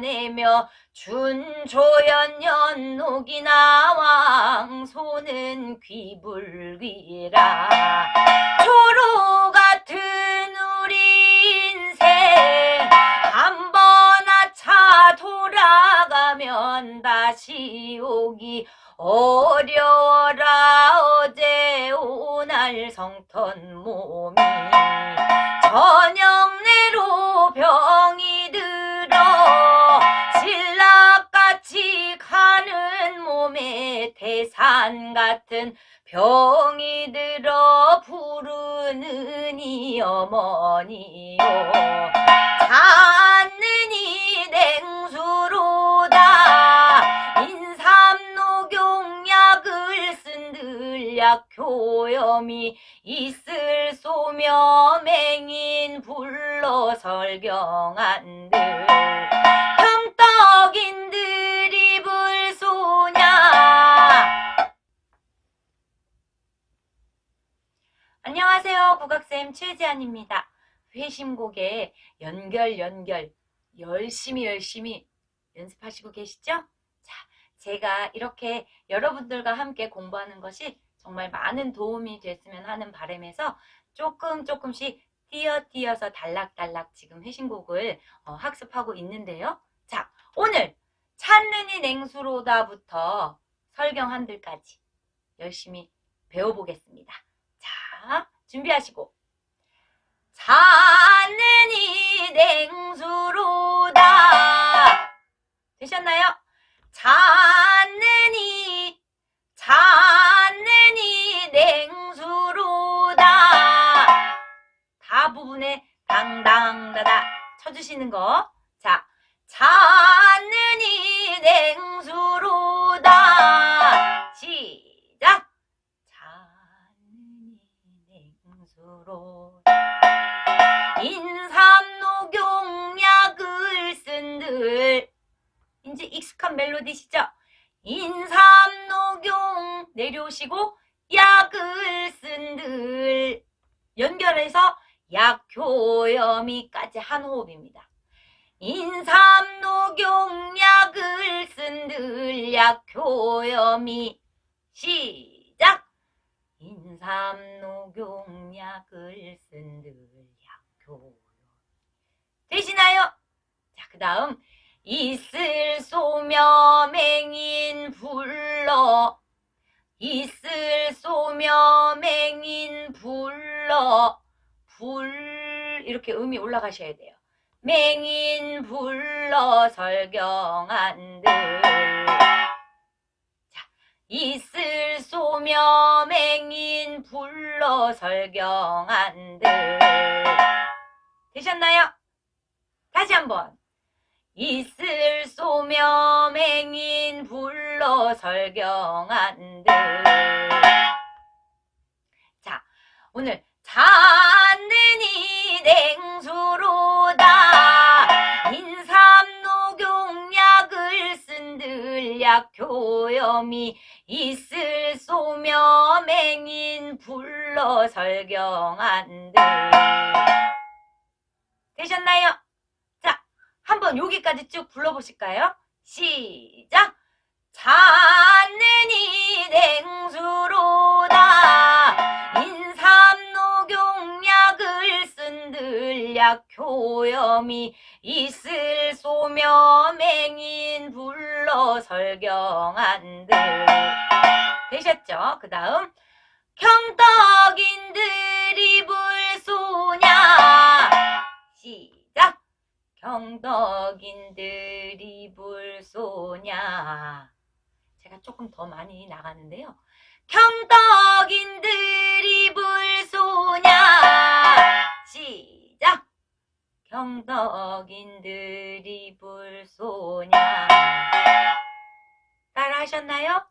내며 준조연년 녹이나 왕소는 귀불귀라. 초로 같은 우리 인생 한 번 아차 돌아가면 다시 오기 어려워라. 어제 오날 성턴 몸이 산 같은 병이 들어 부르는 이 어머니요. 찾는 이 냉수로다 인삼녹용약을 쓴 들약 교염이 있을 소며 맹인 불러 설경한 안녕하세요 국악쌤 최지안입니다 회심곡에 연결 연결 열심히 열심히 연습하시고 계시죠? 자, 제가 이렇게 여러분들과 함께 공부하는 것이 정말 많은 도움이 됐으면 하는 바람에서 조금 조금씩 띄어띄어서 달락달락 지금 회신곡을 어, 학습하고 있는데요. 자, 오늘 찬른이 냉수로다부터 설경 한들까지 열심히 배워보겠습니다. 자, 준비하시고 찬른이 냉수로다 되셨나요? 찬는이 찬는이 냉수로다 다 부분에 당당다다 쳐주시는 거. 자, 찬는이 냉수로 냉수로다 인삼녹용약을 쓴들. 이제 익숙한 멜로디시죠? 인삼녹용 내려오시고 약을 쓴들. 연결해서 약효염이까지 한 호흡입니다. 인삼녹용약을 쓴들. 약효염이 시작 인삼녹용약을 쓴들 약효염 되시나요? 자, 그 다음 있을 소며 맹인 불러 있을 소며 맹인 불러 불 이렇게 음이 올라가셔야 돼요. 맹인 불러 설경한들 자 있을 소며 맹인 불러 설경한들. 되셨나요? 다시 한번. 있을 소며 맹인 불러 설경한들. 자 오늘 찾느니 냉수로 약효염이 있을 소며 맹인 불러 설경한들 되셨나요? 자, 한번 여기까지 쭉 불러보실까요? 시작! 찾느니 냉수로 쓴들 약효염이 있을 소며 맹인 불러 설경한들. 되셨죠? 그 다음 경덕인들 입을 소냐? 시작! 경덕인들 입을 소냐? 제가 조금 더 많이 나가는데요. 경덕인들 입 경덕인들 입을 소냐 따라 하셨나요?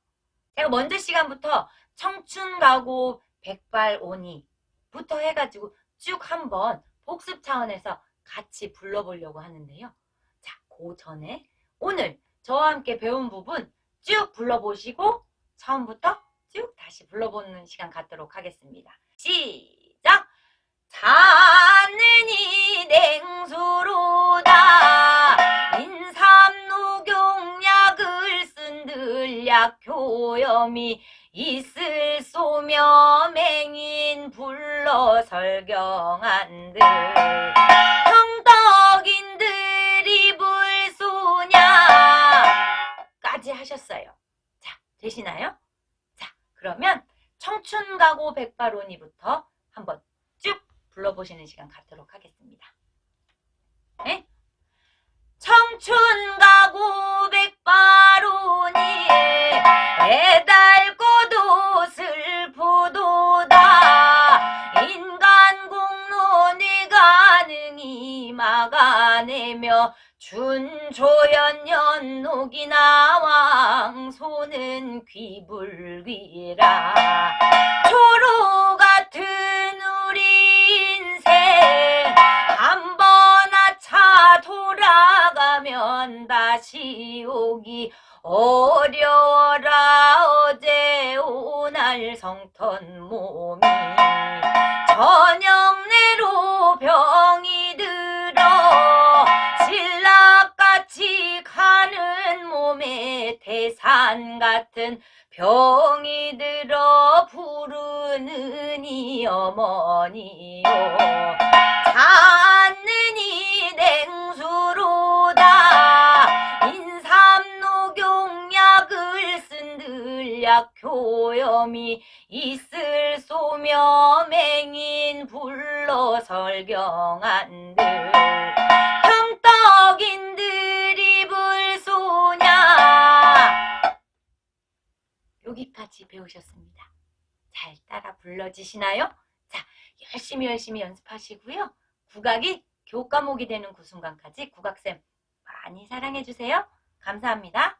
제가 먼저 시간부터 청춘 가고 백발 오니 부터 해가지고 쭉 한번 복습 차원에서 같이 불러보려고 하는데요. 자, 그 전에 오늘 저와 함께 배운 부분 쭉 불러보시고 처음부터 쭉 다시 불러보는 시간 갖도록 하겠습니다. 시작! 찾느니 냉수로다 인삼 약효염이 있을 소며 맹인 불러 설경한들 형덕인들이 불소냐까지 하셨어요. 자, 되시나요? 자, 그러면 청춘가고 백발오니부터 한번 쭉 불러보시는 시간 갖도록 하겠습니다. 네? 청춘가 고 백발오니 애달고 도 슬프도다 인간 공론의 가능이 막아내며 준조연 연록이나 왕소는 귀불귀라 초로 같 다시 오기 어려워라. 어제 오날 성턴 몸이 저녁내로 병이 들어 신락같이 가는 몸에 태산 같은 병이 들어 부르느니 어머니요 설경한들 형떡인들이 불소냐 여기까지 배우셨습니다. 잘 따라 불러지시나요? 자, 열심히 열심히 연습하시고요. 국악이 교과목이 되는 그 순간까지 국악쌤 많이 사랑해주세요. 감사합니다.